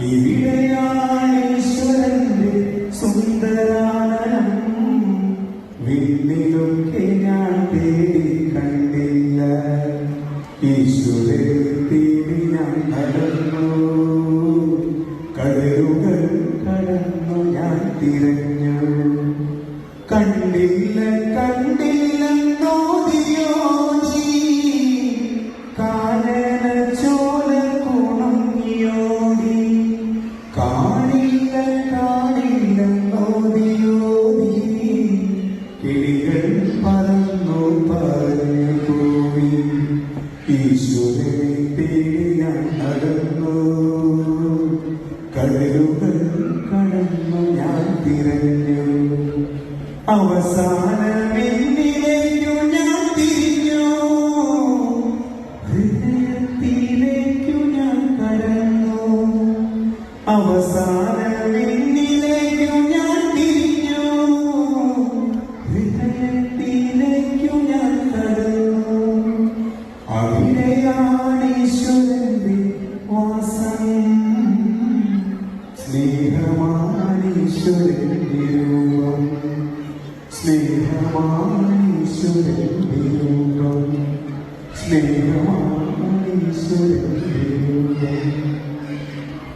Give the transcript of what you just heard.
ഇവിടെയാണീശ്വരന്റെ സുന്ദരാനനം. വിണ്ണിലൊക്കെ ഞാൻ തേടി കണ്ടില്ല. ഈശ്വരനെ തേടി ഞാൻ നടന്നു കടലുകൾ കടന്നു ഞാൻ തിരഞ്ഞു. കണ്ടില്ല പറഞ്ഞു പോയി ഈശ്വരനെ തേടി ഞാൻ നടന്നു കടലുകൾ കടന്നു ഞാൻ തിരഞ്ഞു അവസാനമെന്നിലേക്കു ഞാൻ തിരിഞ്ഞു ഹൃദയത്തിലേക്കു ഞാൻ കടന്നു. അവസാനമെന്നിലേക്കു സ്നേഹമാണീശ്വരന്റെ രൂപം സ്നേഹമാണീശ്വരന്റെ രൂപം സ്നേഹമാണീശ്വരന്റെ